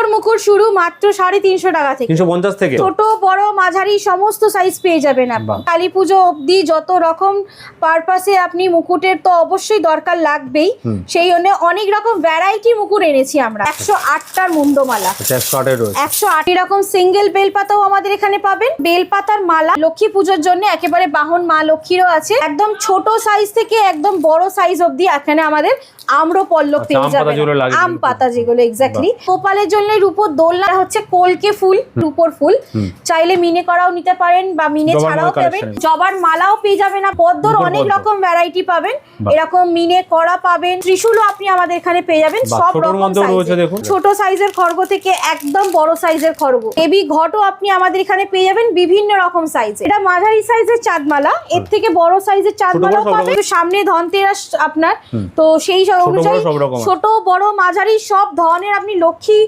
রূপোর মুকুট শুরু মাত্র সাড়ে তিনশো টাকা থেকে। তিনশো পঞ্চাশ থেকে? ছোট বড় মাঝারি সমস্ত সাইজ পেয়ে যাবেন আপনি। কালী পুজো অবধি যত রকম পারপাসে আপনি মুকুটের তো অবশ্যই দরকার লাগবেই। সেই জন্য অনেক রকম ভ্যারাইটি মুকুট এনেছি আমরা। একশো আটটার মুন্ডমালা। আচ্ছা একশো আট। এরকম সিঙ্গেল বেলপাতাও আমাদের এখানে পাবেন। বেলপাতার মালা লক্ষ্মী পুজোর জন্য একেবারে বাহন মা লক্ষ্মীরও আছে। একদম ছোট সাইজ থেকে একদম বড় সাইজ অবধি এখানে আমাদের আম্র পল্লব আচ্ছা, পেয়ে আম পাতা যাবেন। আম পাতা যেগুলো এক্স্যাক্টলি গোপালের জন্য রূপোর দোলনা হচ্ছে কলকে ফুল রূপোর ফুল। চাইলে মিনে করাও নিতে পারেন বা মিনে জবার ছাড়াও মালা পাবেন। collection। জবার মালাও পেয়ে যাবেন আর পদ্মর অনেক পদ্ম। রকম ভ্যারাইটি পাবেন। বাহ। এরকম মিনে করা পাবেন। ত্রিশূলও আপনি আমাদের এখানে পেয়ে যাবেন। বাহ, সব ছোটর রকম মধ্যেও রয়েছে দেখুন। ছোট সাইজের খড়গ থেকে একদম বড় সাইজের খড়গ। এবি ঘটও আপনি আমাদের এখানে পেয়ে যাবেন বিভিন্ন রকম সাইজে এটা মাঝারি সাইজের চাঁদমালা এর থেকে বড় সাইজের চাঁদমালাও সব পাবেন। রকম। তো সামনে ধনতেরাস আপনার। তো সেই সব বড় অনুযায়ী সব রকম ছোট বড় মাঝারি সব ধরনের আপনি লক্ষ্মী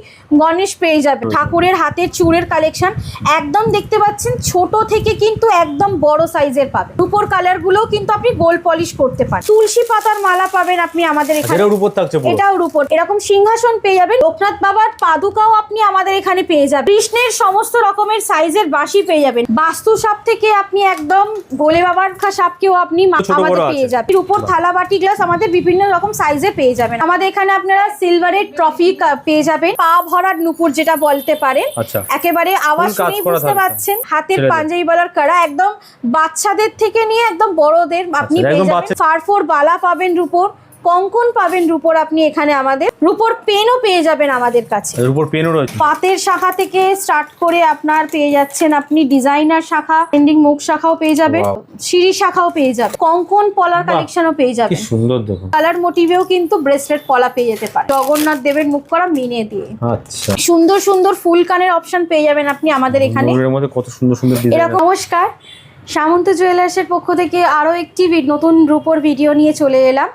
গণেশ পেয়ে যাবেন ঠাকুরের হাতের চূড়ের কালেকশন একদম দেখতে পাচ্ছেন ছোট থেকে কিন্তু একদম বড় সাইজের পাবেন উপর কালার গুলোও কিন্তু আপনি গোল্ড পলিশ করতে পারেন। তুলসী পাতার মালা পাবেন আপনি আমাদের এখানে। উপর এটাও রূপোর। এরকম সিংহাসন পেয়ে যাবেন। লোকনাথ বাবার পাদুকাও আপনি আমাদের এখানে পেয়ে যাবেন। কৃষ্ণের সমস্ত রকমের সাইজের বাঁশি পেয়ে যাবেন। বাস্তু সাপ থেকে আপনি একদম ভোলে বাবার খা সাপকেও আপনি আমাদের পেয়ে যাবেন। রূপোর থালা বাটি গ্লাস আমাদের বিভিন্ন রকম সাইজে পেয়ে যাবেন। আমাদের এখানে আপনারা সিলভারের ট্রফি পেয়ে যাবেন। পা ভরার নুপুর যেটা বলতে পারেন আচ্ছা। একেবারে আওয়াজ শুনেই বুঝতে পারছেন পাচ্ছেন হাতের পাঞ্জাবি বলার কারা একদম বাচ্চাদের থেকে নিয়ে একদম বড়দের আপনি আচ্ছা, পেয়ে যাবেন। ফারফোর বালা পাবেন রূপোর। কঙ্কন পাবেন রুপোর আপনি এখানে আমাদের। রূপোর পেনও পেয়ে যাবেন আমাদের কাছে। এর উপর পেনও রয়েছে। পাতের শাখা থেকে স্টার্ট করে আপনার পেয়ে যাচ্ছেন আপনি ডিজাইনার শাখা এন্ডিং মুখ শাখাও পেয়ে যাবেন সিঁড়ি শাখাও পেয়ে যাবেন কঙ্কন পলার। কালেকশনও পেয়ে যাবেন। সুন্দর দেখুন। কালার মোটিভেও কিন্তু ব্রেসলেট পলা পেয়ে যেতে পারে। জগন্নাথ দেবের মুখ করা মিনে দিয়ে। আচ্ছা। সুন্দর সুন্দর ফুল কানের অপশন পেয়ে যাবেন আপনি আমাদের এখানে। কত সুন্দর সুন্দর ডিজাইন এরকম নমস্কার। সামন্ত জুয়েলার্সের পক্ষ থেকে আরও একটি নতুন রূপোর ভিডিও নিয়ে চলে এলাম।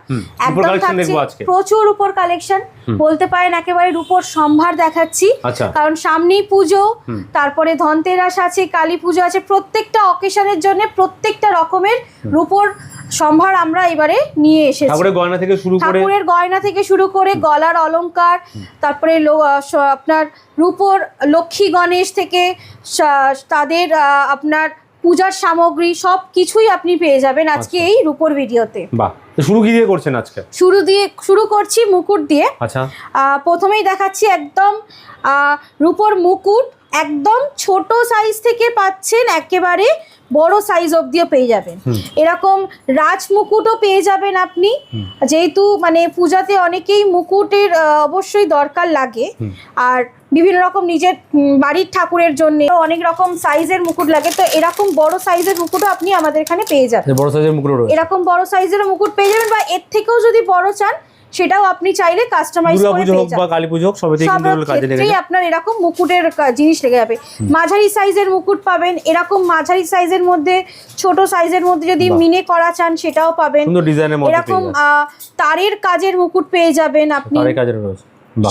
একদম থাকছে প্রচুর রূপোর কালেকশন বলতে পারেন একেবারে রূপোর সম্ভার দেখাচ্ছি। আচ্ছা। কারণ সামনেই পুজো তারপরে ধনতেরাস আছে কালী পুজো আছে প্রত্যেকটা অকেশনের জন্য প্রত্যেকটা রকমের রূপোর সম্ভার আমরা এবারে নিয়ে এসেছি। ঠাকুরের গয়না থেকে শুরু করে ঠাকুরের গয়না থেকে শুরু করে গলার অলংকার তারপরে আপনার রূপোর লক্ষ্মী গণেশ থেকে তাদের আপনার পূজার সামগ্রী সব কিছুই আপনি পেয়ে যাবেন আজকে আচ্ছা। এই রূপোর ভিডিওতে। বাহ শুরু কি দিয়ে করছেন আজকে? শুরু দিয়ে শুরু করছি মুকুট দিয়ে। আচ্ছা। আহ, প্রথমেই দেখাচ্ছি একদম আহ, রূপোর মুকুট একদম ছোট সাইজ থেকে পাচ্ছেন একেবারে বড় সাইজ অবধিও পেয়ে যাবেন। এরকম রাজ মুকুটও পেয়ে যাবেন আপনি। যেহেতু মানে পূজাতে অনেকেই মুকুটের অবশ্যই দরকার লাগে। আর বিভিন্ন রকম নিজের বাড়ির ঠাকুরের জন্য অনেক রকম সাইজের মুকুট লাগে। তো এরকম বড় সাইজের মুকুটও আপনি আমাদের এখানে পেয়ে যাবেন। বড় সাইজের মুকুট এরকম বড় সাইজের মুকুট পেয়ে যাবেন বা এর থেকেও যদি বড় চান সেটাও আপনি চাইলে কাস্টমাইজ করে পেয়ে যাবেন বা কালী পূজক হোক সবেতেই কিন্তু এগুলো কাজে লেগে যায়। আপনার এরকম মুকুটের জিনিস লেগে যাবে। মাঝারি সাইজের মুকুট পাবেন এরকম মাঝারি সাইজের মধ্যে ছোট সাইজের মধ্যে যদি মিনে করা চান সেটাও পাবেন। সুন্দর ডিজাইনের মধ্যে এরকম তারের কাজের মুকুট পেয়ে যাবেন আপনি। তারের কাজের রয়েছে।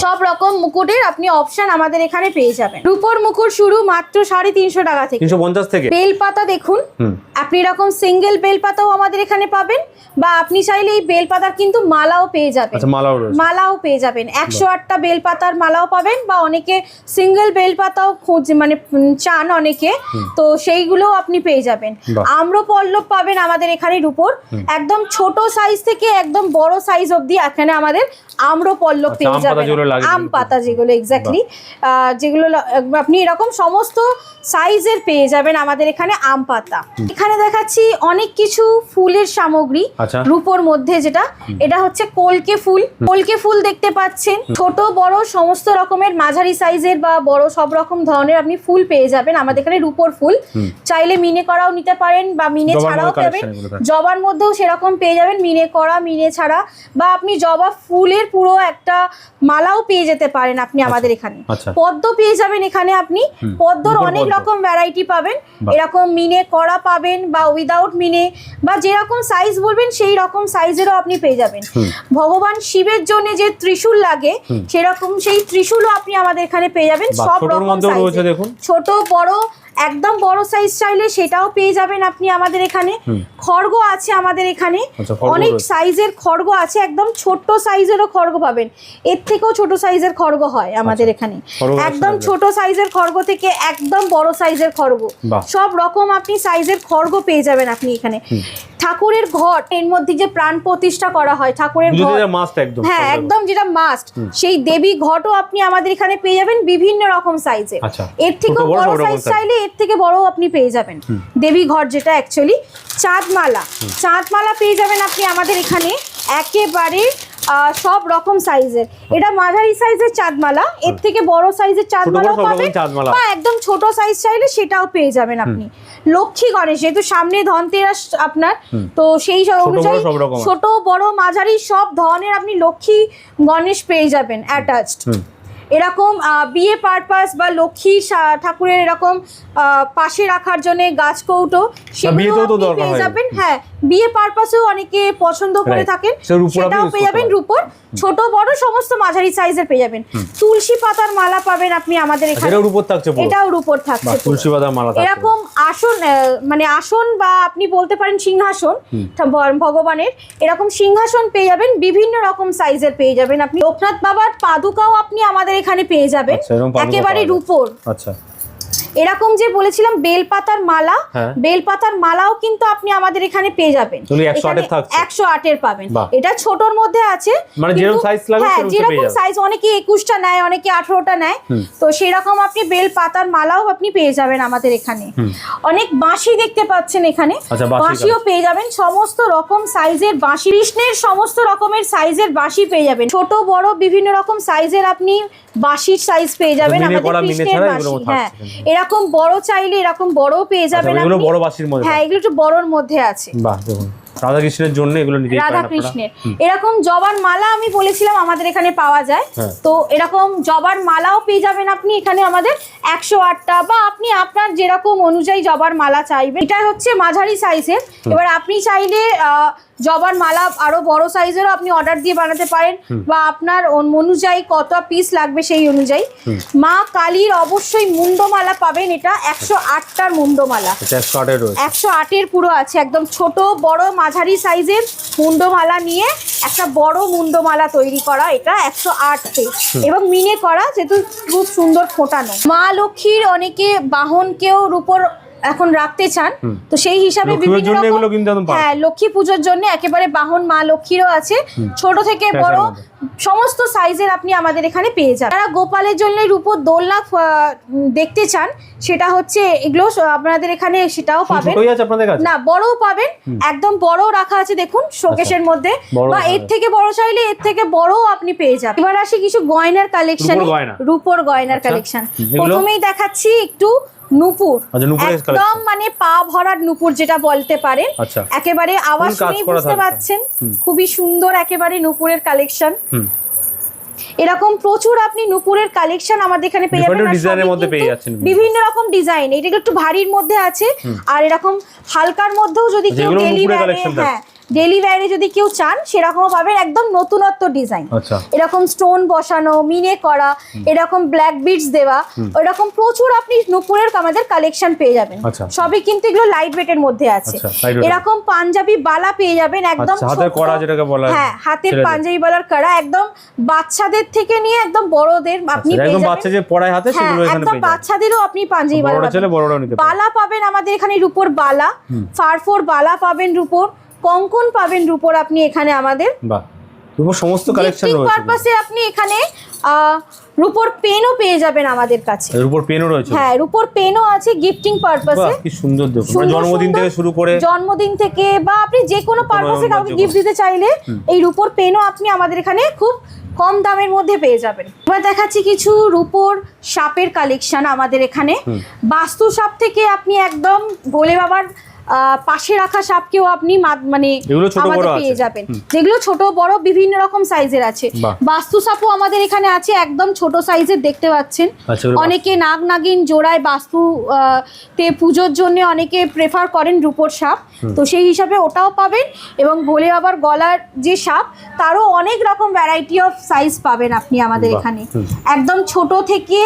সব রকম মুকুটের আপনি অপশন আমাদের এখানে পেয়ে যাবেন। রূপোর মুকুট শুরু মাত্র সাড়ে তিনশো টাকা থেকে। তিনশো পঞ্চাশ থেকে? বেলপাতা দেখুন আপনি এরকম সিঙ্গেল বেলপাতাও আমাদের এখানে পাবেন বা আপনি চাইলে এই বেলপাতার কিন্তু মালাও পেয়ে যাবেন। আচ্ছা মালাও পেয়ে যাবেন। একশো আটটা বেলপাতার মালাও পাবেন বা অনেকে সিঙ্গেল বেলপাতাও খোঁজ মানে চান অনেকে তো সেইগুলোও আপনি পেয়ে যাবেন। বাহ। আম্রপল্লব পাবেন আমাদের এখানে রূপোর। একদম ছোট সাইজ থেকে একদম বড় সাইজ অবধি এখানে আমাদের আম্রপল্লব আচ্ছা, পেয়ে যাবেন। যেগুলো লাগে আম পাতা যেগুলো এক্স্যাক্টলি যেগুলো আপনি এরকম সমস্ত সাইজের পেয়ে যাবেন আমাদের এখানে আম পাতা। এখানে দেখাচ্ছি অনেক কিছু ফুলের সামগ্রী আচ্ছা। রূপোর মধ্যে যেটা এটা হচ্ছে কলকে ফুল। কলকে ফুল দেখতে পাচ্ছেন। ছোট বড় সমস্ত রকমের মাঝারি সাইজের বা বড় সব রকম ধরনের আপনি ফুল পেয়ে যাবেন আমাদের এখানে রূপোর ফুল। চাইলে মিনে করাও নিতে পারেন বা মিনে ছাড়াও পাবেন। জবার মধ্যেও সেরকম পেয়ে যাবেন মিনে করা মিনে ছাড়া। বা আপনি জবা ফুলের পুরো একটা মালাও পেয়ে যেতে পারেন আপনি আমাদের এখানে। আচ্ছা। পদ্ম পেয়ে যাবেন এখানে আপনি। পদ্মর অনেক রকম ভ্যারাইটি পাবেন। এরকম মিনে করা পাবেন বা উইদাউট মিনে বা যেরকম সাইজ বলবেন সেই রকম সাইজেরও আপনি পেয়ে যাবেন। ভগবান শিবের জন্য যে ত্রিশূল লাগে সেরকম সেই ত্রিশূলও আপনি আমাদের এখানে পেয়ে যাবেন। সব রকম ছোট বড় একদম বড় সাইজ চাইলে সেটাও পেয়ে যাবেন আপনি আমাদের এখানে। খড়গ আছে আমাদের এখানে। আচ্ছা, অনেক সাইজের খড়গ আছে একদম ছোট সাইজেরও খড়গ পাবেন। এর থেকেও ছোট সাইজের খড়গ হয় আমাদের এখানে। একদম ছোট সাইজের খড়গ থেকে একদম বড় সাইজের খড়গ। সব রকম আপনি সাইজের খড়গ পেয়ে যাবেন আপনি এখানে। ঠাকুরের ঘট এর মধ্যে যে প্রাণ প্রতিষ্ঠা করা হয় ঠাকুরের ঘট। হ্যাঁ একদম যেটা মাস্ট সেই দেবী ঘটও আপনি আমাদের এখানে পেয়ে যাবেন বিভিন্ন রকম সাইজে আচ্ছা। এর থেকেও বড় সাইজ চাইলে এর থেকে বড় আপনি পেয়ে যাবেন। দেবী ঘট যেটা অ্যাকচুয়ালি চাঁদমালা। চাঁদমালা পেয়ে যাবেন আপনি আমাদের এখানে একেবারে সব রকম সাইজের এটা মাঝারি সাইজের চাঁদমালা। এর থেকে বড় সাইজের চাঁদমালাও পাবেন বা একদম ছোট সাইজ চাইলে সেটাও পেয়ে যাবেন আপনি। লক্ষ্মী গণেশ যেহেতু সামনে ধনতেরাস আপনার তো সেই অনুযায়ী। ছোট বড় মাঝারি সব ধরনের আপনি লক্ষ্মী গণেশ পেয়ে যাবেন অ্যাটাচড। এরকম বিয়ে পারপাস বা লক্ষ্মী ঠাকুরের এরকম পাশে রাখার জন্য গাছ কৌটো সেগুলো পেয়ে যাবেন। হ্যাঁ বিয়ে পারপাসেও অনেকে পছন্দ করে থাকেন। সেটাও পেয়ে যাবেন। রূপোর। ছোট বড় সমস্ত মাঝারি সাইজের পেয়ে যাবেন। তুলসী পাতার মালা পাবেন আপনি আমাদের আচ্ছা, এখানে। থাকছে এটাও রূপোর থাকছে তুলসী পাতার মালা এরকম আসন মানে আসন বা আপনি বলতে পারেন সিংহাসন ভগবানের এরকম সিংহাসন পেয়ে যাবেন। বিভিন্ন রকম সাইজের পেয়ে যাবেন আপনি। লোকনাথ বাবার পাদুকাও আপনি আমাদের এখানে পেয়ে যাবেন। আচ্ছা, একেবারে রুপোর রূপোর। আচ্ছা। এরকম যে বলেছিলাম বেলপাতার মালা হ্যাঁ। বেলপাতার মালাও কিন্তু আপনি আমাদের এখানে পেয়ে যাবেন। তাহলে 108 এর থাকছে? একশো আটের পাবেন। এটা ছোটর মধ্যে আছে মানে হ্যাঁ যেরকম সাইজ অনেকে একুশটা নেয় অনেকে আঠারোটা নেয়। তো সেরকম আপনি বেল পাতার মালাও আপনি পেয়ে যাবেন আমাদের এখানে। অনেক বাঁশি দেখতে পাচ্ছেন এখানে। আচ্ছা, বাঁশিও পেয়ে যাবেন। সমস্ত রকম সাইজের বাঁশি কৃষ্ণের সমস্ত রকমের সাইজের বাঁশি পেয়ে যাবেন। ছোট বড় বিভিন্ন রকম সাইজের আপনি বাঁশির সাইজ পেয়ে যাবেন আমাদের কৃষ্ণের বাঁশি। হ্যাঁ কিন্তু। এরকম বড় চাইলে এরকম বড় পেয়ে যাবেন। আপনি এগুলো। বড় বাসির মধ্যে হ্যাঁ এগুলো একটু বড়র মধ্যে আছে। বাহ দেখুন। রাধা কৃষ্ণের জন্য এগুলো পারেন রাধা কৃষ্ণের এরকম জবার মালা আমি বলেছিলাম আমাদের এখানে পাওয়া যায়। হ্যাঁ। তো এরকম জবার মালাও পেয়ে যাবেন আপনি। এখানে আমাদের একশো আটটা বা আপনি আপনার যেরকম অনুযায়ী জবার মালা চাইবেন। এটা হচ্ছে মাঝারি সাইজের। এবার আপনি চাইলে জবার মালা আরও বড় সাইজেরও আপনি অর্ডার দিয়ে বানাতে পারেন বা আপনার অনুযায়ী কত পিস লাগবে সেই অনুযায়ী। মা কালীর অবশ্যই মুন্ডমালা পাবেন। এটা একশো আটটার মুন্ডমালা একশো আটের পুরো আছে। একদম ছোট বড় মাঝারি সাইজের মুন্ডমালা নিয়ে একটা বড় মুন্ডমালা তৈরি করা এটা একশো আটতে এবং মিনে করা যেহেতু খুব সুন্দর ফোটানো। মা লক্ষ্মীর অনেকে বাহনকেও রূপর এখন রাখতে চান তো সেই হিসাবে বিভিন্ন রকম- হ্যাঁ লক্ষ্মী পুজোর জন্য একেবারে বাহন মা লক্ষ্মীরও আছে ছোট থেকে বড় সমস্ত সাইজের আপনি আমাদের এখানে পেয়ে যান যারা গোপালের জন্য রূপোর দোলনা দেখতে চান সেটা হচ্ছে এগুলো আপনাদের এখানে সেটাও পাবেন। না বড়ও পাবেন। একদম বড় রাখা আছে দেখুন শোকেশের মধ্যে। আচ্ছা। বা এর থেকে বড় চাইলে এর থেকে বড়ও আপনি পেয়ে যাবেন। এবার আসি কিছু গয়নার কালেকশন রূপোর গয়নার আচ্ছা। কালেকশন প্রথমেই দেখাচ্ছি একটু নুপুর। আচ্ছা, একদম মানে পা ভরার নুপুর যেটা বলতে পারেন আচ্ছা। একেবারে আওয়াজ শুনেই বুঝতে পারছেন খুবই সুন্দর একেবারে নুপুরের কালেকশন এরকম প্রচুর আপনি নুপুরের কালেকশন আমাদের এখানে পেয়ে বিভিন্ন যাবেন। ডিজাইনের মধ্যে পেয়ে যাচ্ছেন বিভিন্ন রকম ডিজাইন এটা একটু ভারীর মধ্যে আছে। আর এরকম হালকার মধ্যেও যদি কেউ ডেলি। হ্যাঁ ডেলি ওয়্যারে যদি কেউ চান সেরকমও পাবেন একদম নতুনত্ব ডিজাইন আচ্ছা। এরকম স্টোন বসানো মিনে করা এরকম ব্ল্যাক বিটস দেওয়া এরকম প্রচুর আপনি নুপুরের আমাদের কালেকশন পেয়ে যাবেন। আচ্ছা। সবই কিন্তু এগুলো লাইট ওয়েটের মধ্যে আছে। আচ্ছা। এরকম পাঞ্জাবি বালা পেয়ে যাবেন একদম হয় হাতের পাঞ্জাবি বালার কড়া একদম বাচ্চাদের থেকে নিয়ে একদম বড়দের আপনি পেয়ে একদম যাবেন। বাচ্চা যে পড়ায় হাতে হ্যাঁ সেগুলো এখানে একদম বাচ্চাদেরও আপনি পাঞ্জাবি বালা বালা পাবেন আমাদের এখানে রূপোর বালা ফারফোর বালা পাবেন রূপোর। কঙ্কন পাবেন রূপোর আপনি এখানে আমাদের। বাহ রূপোর সমস্ত কালেকশন রয়েছে। পারপাসে আপনি এখানে রূপোর পেনও পেয়ে যাবেন আমাদের কাছে। এর পেনও রয়েছে? হ্যাঁ রূপোর পেনও আছে গিফটিং পারপাসে কি সুন্দর দেখুন। মানে জন্মদিন থেকে শুরু করে জন্মদিন থেকে বা আপনি যে কোনো পারপাসে কাউকে গিফট দিতে চাইলে এই রূপোর পেনও আপনি আমাদের এখানে খুব কম দামের মধ্যে পেয়ে যাবেন। এবার দেখাচ্ছি কিছু রূপোর সাপের কালেকশন আমাদের এখানে। বাস্তু সাপ থেকে আপনি একদম ভোলে বাবার পাশে রাখা সাপকেও আপনি মানে আমাদের পেয়ে যাবেন। যেগুলো ছোট বড় বিভিন্ন রকম সাইজের আছে। বাস্তু সাপও আমাদের এখানে আছে একদম ছোট সাইজের দেখতে পাচ্ছেন। আচ্ছা অনেকে নাগ নাগিন জোড়ায় বাস্তু তে পুজোর জন্য অনেকে প্রেফার করেন রূপোর সাপ। তো সেই হিসাবে ওটাও পাবেন এবং ভোলে বাবার গলার যে সাপ তারও অনেক রকম ভ্যারাইটি অফ সাইজ পাবেন আপনি আমাদের এখানে। একদম ছোট থেকে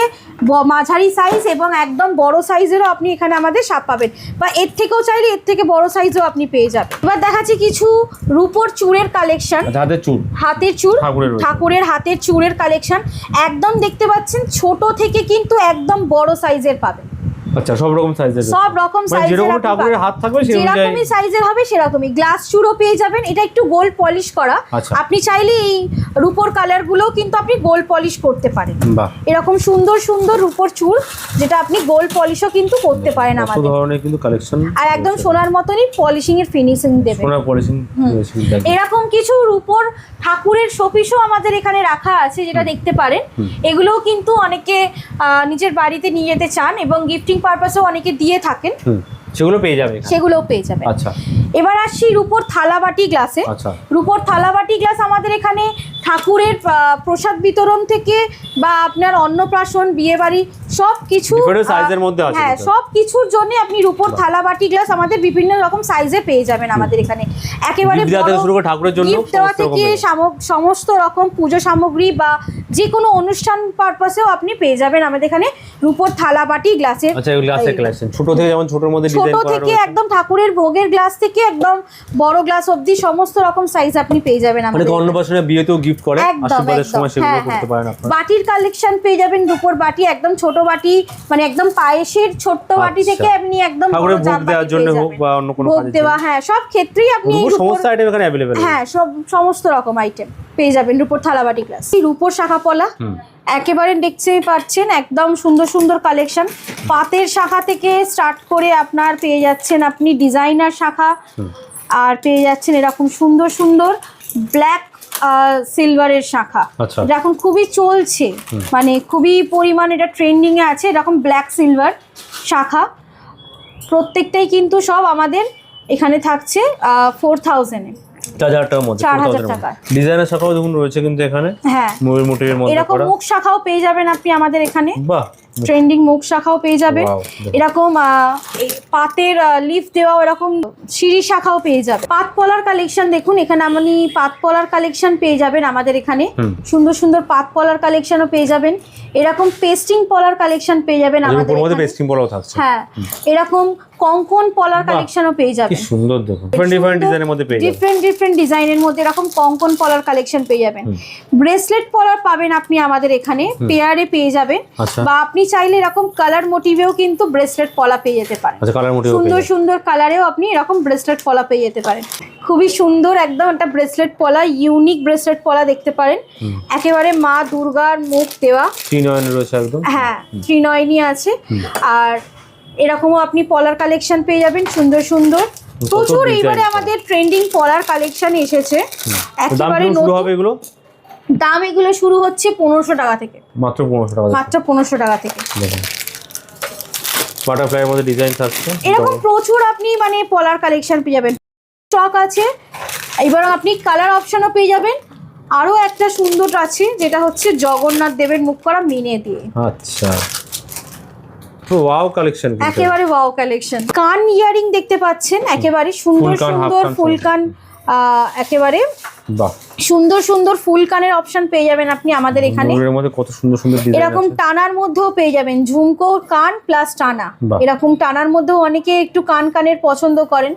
মাঝারি সাইজ এবং একদম বড় সাইজেরও আপনি এখানে আমাদের সাপ পাবেন। বা এর থেকেও চাইলে এর থেকে বড় সাইজও আপনি পেয়ে যাবেন। এবার দেখাচ্ছি কিছু রূপোর চূড়ের কালেকশন হাতের চূড়। ঠাকুরের ঠাকুরের হাতের চূড়ের কালেকশন একদম দেখতে পাচ্ছেন ছোট থেকে কিন্তু একদম বড় সাইজের পাবেন। আচ্ছা সব রকম সাইজের সব রকম মানে সাইজের যেরকম ঠাকুরের হাত থাকবে সেই যেরকমই সাইজের হবে সেরকমই। গ্লাস চুড়ও পেয়ে যাবেন এটা একটু গোল্ড পলিশ করা। আচ্ছা। আপনি চাইলে এই রূপোর কালার গুলোও কিন্তু আপনি গোল্ড পলিশ করতে পারেন। এরকম সুন্দর সুন্দর রূপোর চুল যেটা আপনি গোল্ড পলিশও কিন্তু করতে পারেন আমাদের। ধরনের কিন্তু কালেকশন আর একদম সোনার মতনই পলিশিং এর ফিনিশিং দেবেন। সোনার পলিশিং এরকম কিছু রূপোর ঠাকুরের শোপিসও আমাদের এখানে রাখা আছে যেটা দেখতে পারেন। এগুলোও কিন্তু অনেকে নিজের বাড়িতে নিয়ে যেতে চান এবং গিফটিং পারপাসেও অনেকে দিয়ে থাকেন। হুম সেগুলো পেয়ে যাবে সেগুলোও পেয়ে যাবে আচ্ছা। এবার আসছি রূপোর থালাবাটি গ্লাসে। আচ্ছা। রূপোর থালাবাটি গ্লাস আমাদের এখানে ঠাকুরের প্রসাদ বিতরণ থেকে বা আপনার অন্নপ্রাশন বিয়েবাড়ি সব কিছু হ্যাঁ সব কিছুর জন্য আপনি রূপোর থালাবাটি গ্লাস আমাদের বিভিন্ন রকম সাইজে পেয়ে যাবেন আমাদের এখানে। একেবারে ঠাকুরের জন্য দেওয়া সমস্ত থেকে সমস্ত রকম পুজো সামগ্রী বা যে কোনো অনুষ্ঠান পারপাসেও আপনি পেয়ে যাবেন আমাদের এখানে রূপোর থালাবাটি গ্লাসের আচ্ছা গ্লাসের কালেকশন ছোট থেকে যেমন ছোটর মধ্যে ছোট থেকে একদম ঠাকুরের ভোগের গ্লাস থেকে একদম বড় গ্লাস অবধি সমস্ত রকম সাইজ আপনি পেয়ে যাবেন মানে আমাদের অন্নপ্রাশনে বিয়েতেও গিফট করে আশীর্বাদের সময় সেগুলো হ্যাঁ করতে হ্যাঁ। পারেন আপনারা। বাটির কালেকশন পেয়ে যাবেন রূপোর বাটি একদম ছোট বাটি মানে একদম পায়েসের ছোট্ট বাটি আচ্ছা। থেকে আপনি একদম বড় জাম দেওয়ার জন্য হোক বা অন্য কোনো কাজের দেওয়া হ্যাঁ সব ক্ষেত্রেই আপনি সমস্ত আইটেম এখানে অ্যাভেলেবেল হ্যাঁ সব সমস্ত রকম আইটেম পেয়ে যাবেন রূপোর থালাবাটি গ্লাস এই রূপোর শাখা পলা। একেবারে দেখতেই পাচ্ছেন একদম সুন্দর সুন্দর কালেকশন পাতের শাখা থেকে স্টার্ট করে আপনার পেয়ে যাচ্ছেন আপনি ডিজাইনার শাখা। আর পেয়ে যাচ্ছেন এরকম সুন্দর সুন্দর ব্ল্যাক সিলভারের শাখা। আচ্ছা। এটা এখন খুবই চলছে। মানে খুবই পরিমাণ এটা ট্রেন্ডিং এ আছে এরকম ব্ল্যাক সিলভার শাখা। প্রত্যেকটাই কিন্তু সব আমাদের এখানে থাকছে ফোর থাউজেন্ডে চার হাজার টাকার মধ্যে চার হাজার টাকা। ডিজাইনের শাখাও দেখুন রয়েছে কিন্তু এখানে। হ্যাঁ। ময়ূর মোটিভের মধ্যে এরকম মুখ শাখাও পেয়ে যাবেন আপনি আমাদের এখানে। বাহ। ট্রেন্ডিং মুখ শাখাও পেয়ে দেখুন। এরকম পাতের লিফ দেওয়া এরকম সিঁড়ি শাখাও পেয়ে যাবে। পাত পলার কালেকশন দেখুন এখানে আপনি পাত পলার কালেকশন পেয়ে যাবেন আমাদের এখানে। সুন্দর সুন্দর পাত পলার কালেকশনও পেয়ে যাবেন। এরকম পেস্টিং পলার কালেকশন পেয়ে যাবেন আমাদের মধ্যে পেস্টিং বলাও থাকছে। হ্যাঁ এরকম কঙ্কন পলার কালেকশনও পেয়ে কি যাবেন। সুন্দর দেখুন। ডিফারেন্ট ডিফারেন্ট ডিজাইনের মধ্যে পেয়ে যাবেন। ডিফারেন্ট ডিফারেন্ট ডিজাইনের মধ্যে এরকম কঙ্কন পলার কালেকশন পেয়ে যাবেন। ব্রেসলেট পলার পাবেন আপনি আমাদের এখানে। পেয়ারে পেয়ে যাবেন। আচ্ছা। বা আপনি চাইলে এরকম কালার মোটিভেও কিন্তু ব্রেসলেট পলা পেয়ে যেতে পারেন। আচ্ছা সুন্দর সুন্দর কালারেও আপনি এরকম ব্রেসলেট পলা পেয়ে যেতে পারেন। খুবই সুন্দর একদম একটা ব্রেসলেট পলা ইউনিক ব্রেসলেট পলা দেখতে পারেন। একেবারে মা দুর্গার মুখ দেওয়া। তিন নয়ন রয়েছে একদম। হ্যাঁ ত্রিনয়নী আছে। আর এরকমও আপনি পলার কালেকশন পেয়ে যাবেন সুন্দর সুন্দর। প্রচুর এইবারে আমাদের ট্রেন্ডিং পলার কালেকশন এসেছে। একেবারে নতুন হবে এগুলো? দাম এগুলো শুরু হচ্ছে পনেরোশো টাকা থেকে। মাত্র পনেরোশো টাকা মাত্র পনেরোশো টাকা থেকে। দেখুন। বাটারফ্লাইয়ের মধ্যে ডিজাইন থাকছে। এরকম প্রচুর আপনি মানে পলার কালেকশন পেয়ে যাবেন। স্টক আছে। এবার আপনি কালার অপশনও পেয়ে যাবেন। আরও একটা সুন্দর আছে যেটা হচ্ছে জগন্নাথ দেবের মুখ করা মিনে দিয়ে। আচ্ছা। ওয়াও কালেকশন একেবারে ওয়াও কালেকশন কান ইয়ারিং দেখতে পাচ্ছেন একেবারে সুন্দর সুন্দর কান, ফুল কান। আহ, একেবারে বাহ। সুন্দর সুন্দর ফুল কানের অপশন পেয়ে যাবেন আপনি আমাদের এখানে। মধ্যে কত সুন্দর সুন্দর ডিজাইন এরকম টানার মধ্যেও পেয়ে যাবেন ঝুমকো কান প্লাস টানা। এরকম টানার মধ্যেও অনেকে একটু কান কানের পছন্দ করেন।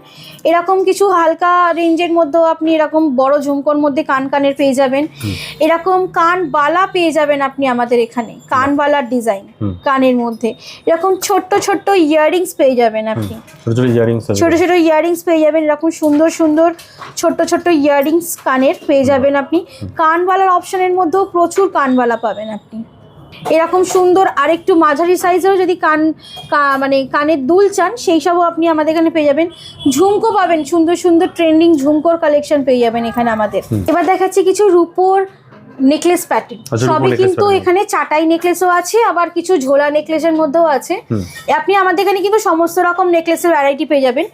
এরকম কিছু হালকা রেঞ্জের মধ্যেও আপনি এরকম বড় ঝুমকোর মধ্যে কান কানের পেয়ে যাবেন। এরকম কান বালা পেয়ে যাবেন আপনি আমাদের এখানে। কান বালার ডিজাইন কানের মধ্যে। এরকম ছোট্ট ছোট্ট ইয়াররিংস পেয়ে যাবেন আপনি। ছোট ছোট ইয়ারিংস ছোট ছোট ইয়াররিংস পেয়ে যাবেন। এরকম সুন্দর সুন্দর ছোট্ট ছোট্ট ইয়াররিংস কানের পেয়ে যাবেন আপনি। কানবালার অপশানের মধ্যেও প্রচুর কানওয়ালা পাবেন আপনি। এরকম সুন্দর আরেকটু মাঝারি সাইজেরও যদি কান মানে কানের দুল চান সেই সবও আপনি আমাদের এখানে পেয়ে যাবেন। ঝুমকো পাবেন সুন্দর সুন্দর ট্রেন্ডিং ঝুমকোর কালেকশন পেয়ে যাবেন এখানে আমাদের। এবার দেখাচ্ছি কিছু রূপোর নেকলেস প্যাটার্ন আচ্ছা, সবই কিন্তু এখানে চাটাই নেকলেসও আছে আবার কিছু ঝোলা নেকলেসের মধ্যেও আছে। আপনি আমাদের এখানে কিন্তু সমস্ত রকম নেকলেসের ভ্যারাইটি পেয়ে যাবেন।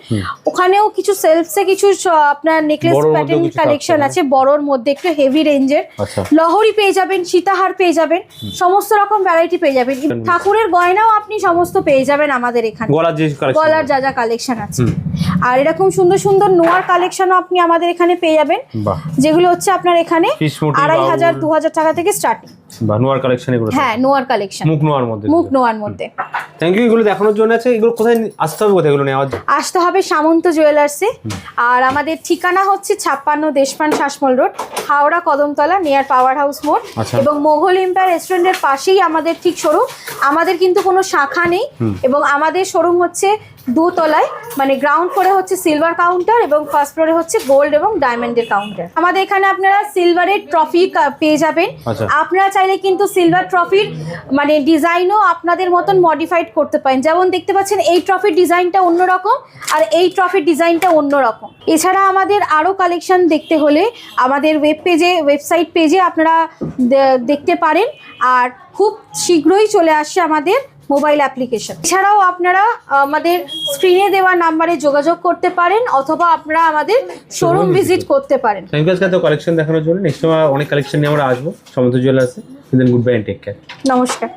ওখানেও কিছু সেলফসে কিছু আপনার নেকলেস প্যাটার্ন কালেকশন আছে বড়োর মধ্যে একটু হেভি রেঞ্জের আচ্ছা। লহরি পেয়ে যাবেন সীতাহার পেয়ে যাবেন সমস্ত রকম ভ্যারাইটি পেয়ে যাবেন। ঠাকুরের গয়নাও আপনি সমস্ত পেয়ে যাবেন আমাদের এখানে। গলার যে কালেকশন গলার যা যা কালেকশন আছে। আর এরকম সুন্দর সুন্দর নোয়ার কালেকশনও আপনি আমাদের এখানে পেয়ে যাবেন। যেগুলো হচ্ছে আপনার এখানে আড়াই হাজার বাউল। দু হাজার টাকা থেকে স্টার্টিং বা নোয়ার কালেকশন এগুলো হ্যাঁ নোয়ার কালেকশন মুখ নোয়ার মধ্যে। মুখ নোয়ার মধ্যে। থ্যাংক ইউ এগুলো দেখানোর জন্য আছে। এগুলো কোথায় আসতে হবে কোথায় এগুলো নেওয়ার আসতে হবে সামন্ত জুয়েলার্সে আর আমাদের ঠিকানা হচ্ছে ছাপ্পান্ন Deshpran Sasmal road Howrah Kadamtala near power house মোড়। আচ্ছা। এবং মোঘল এম্পায়ার রেস্টুরেন্টের পাশেই আমাদের ঠিক শোরুম আমাদের কিন্তু কোনো শাখা নেই। এবং আমাদের শোরুম হচ্ছে দুতলায় মানে গ্রাউন্ড ফ্লোরে হচ্ছে সিলভার কাউন্টার এবং ফার্স্ট ফ্লোরে হচ্ছে গোল্ড এবং ডায়মন্ডের কাউন্টার আমাদের এখানে আপনারা সিলভারের ট্রফি পেয়ে যাবেন। আচ্ছা। আপনারা চাইলে কিন্তু সিলভার ট্রফির মানে ডিজাইনও আপনাদের মতন মডিফাইড করতে পারেন। যেমন দেখতে পাচ্ছেন এই ট্রফির ডিজাইনটা অন্যরকম আর এই ট্রফির ডিজাইনটা অন্যরকম। এছাড়া আমাদের আরও কালেকশন দেখতে হলে আমাদের ওয়েব পেজে ওয়েবসাইট পেজে আপনারা দেখতে পারেন। আর খুব শীঘ্রই চলে আসছে আমাদের মোবাইল অ্যাপ্লিকেশন। এছাড়াও আপনারা আমাদের স্ক্রিনে দেওয়া নাম্বারে যোগাযোগ করতে পারেন অথবা আপনারা আমাদের শোরুম ভিজিট করতে পারেন। কালেকশন দেখানোর জন্য নেক্সট সময় অনেক কালেকশন নিয়ে আমরা আসব। সমন্ত জুয়েলার্সে good bye and take care নমস্কার।